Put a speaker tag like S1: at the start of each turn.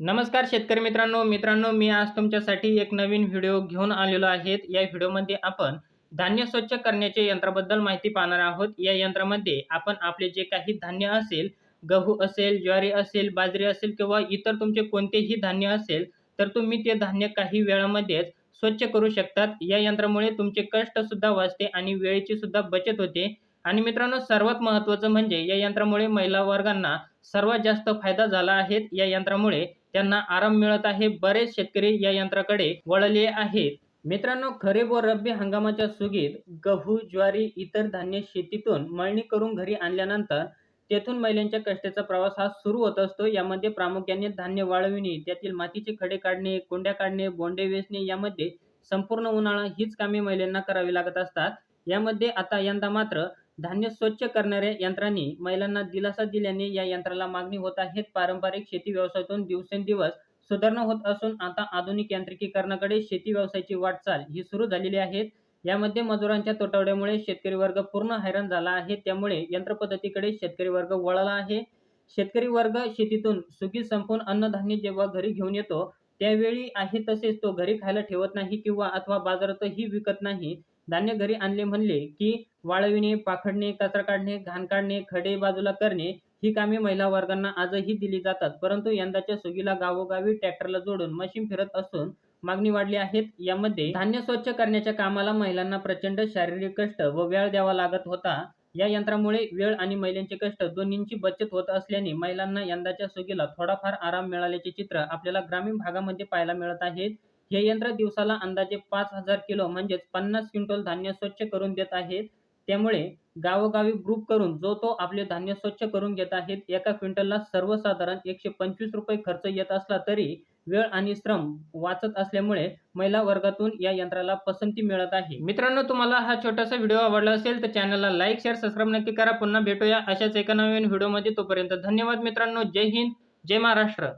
S1: नमस्कार शेतकरी मित्रांनो. मित्रांनो मी आज तुमच्यासाठी एक नवीन व्हिडिओ घेऊन आलेलो आहेत. या व्हिडिओमध्ये आपण धान्य स्वच्छ करण्याच्या यंत्राबद्दल माहिती पाहणार आहोत. या यंत्रामध्ये आपण आपले जे काही धान्य असेल गहू असेल ज्वारी असेल बाजरी असेल किंवा इतर तुमचे कोणतेही धान्य असेल तर तुम्ही ते धान्य काही वेळामध्येच स्वच्छ करू शकतात. या यंत्रामुळे तुमचे कष्ट सुद्धा वाचते आणि वेळेची सुद्धा बचत होते. आणि मित्रांनो सर्वात महत्त्वाचं म्हणजे या यंत्रामुळे महिला वर्गांना सर्वात जास्त फायदा झाला आहे. या यंत्रामुळे त्यांना आराम मिळत आहे. बरेच शेतकरी या यंत्राकडे वळले आहेत. मित्रांनो खरीप व रब्बी हंगामाच्या सुगीत गहू ज्वारी इतर धान्य शेतीतून मळणी करून घरी आणल्यानंतर तेथून महिलांच्या कष्टाचा प्रवास हा सुरू होत असतो. यामध्ये प्रामुख्याने धान्य वाळविणे त्यातील मातीचे खडे काढणे कोंड्या काढणे बोंडे वेचणे यामध्ये संपूर्ण उन्हाळा हीच कामे महिलांना करावी लागत असतात. यामध्ये आता यंदा मात्र धान्य स्वच्छ करणाऱ्या यंत्रांनी महिलांना दिलासा दिल्याने या यंत्राला मागणी होत आहे. पारंपरिक शेती व्यवसायातून दिवसेंदिवस सुधारणा होत असून आता आधुनिक यांत्रिकीकरणाकडे शेती व्यवसायाची वाटचाल ही सुरू झालेली आहे. यामध्ये मजुरांच्या तुटवड्यामुळे शेतकरी वर्ग पूर्ण हैराण झाला आहे. त्यामुळे यंत्रपद्धतीकडे शेतकरी वर्ग वळला आहे. शेतकरी वर्ग शेतीतून सुगी संपून अन्नधान्य जेव्हा घरी घेऊन येतो त्यावेळी आहे तसेच तो घरी खायला ठेवत नाही किंवा अथवा बाजारातही विकत नाही. धान्य घरी आणले म्हणले की वाळविणे पाखडणे कचरा काढणे घाण काढणे खडे बाजूला करणे ही कामे महिला वर्गांना आजही दिली जातात. परंतु यंदाच्या सुगीला गावोगावी ट्रॅक्टरला जोडून मशीन फिरत असून मागणी वाढली आहेत. यामध्ये धान्य स्वच्छ करण्याच्या कामाला महिलांना प्रचंड शारीरिक कष्ट व वेळ द्यावा लागत होता. या यंत्रामुळे वेळ आणि महिलांचे कष्ट दोन्हींची बचत होत असल्याने महिलांना यंदाच्या सुगीला थोडाफार आराम मिळाल्याचे चित्र आपल्याला ग्रामीण भागामध्ये पाहायला मिळत आहेत. हे यंत्र दिवसाला अंदाजे पाच हजार किलो म्हणजेच पन्नास क्विंटल धान्य स्वच्छ करून देत आहेत. त्यामुळे गावोगावी ग्रुप करून जो तो आपले धान्य स्वच्छ करून घेत आहेत एका क्विंटलला सर्वसाधारण एकशे पंचवीस रुपये खर्च येत असला तरी वेळ आणि श्रम वाचत असल्यामुळे महिला वर्गातून या यंत्राला पसंती मिळत आहे. मित्रांनो तुम्हाला हा छोटासा व्हिडिओ आवडला असेल तर चॅनलला लाईक शेअर सबस्क्राईब नक्की करा. पुन्हा भेटूया अशाच एका नवीन व्हिडिओमध्ये. तोपर्यंत धन्यवाद मित्रांनो. जय हिंद जय महाराष्ट्र.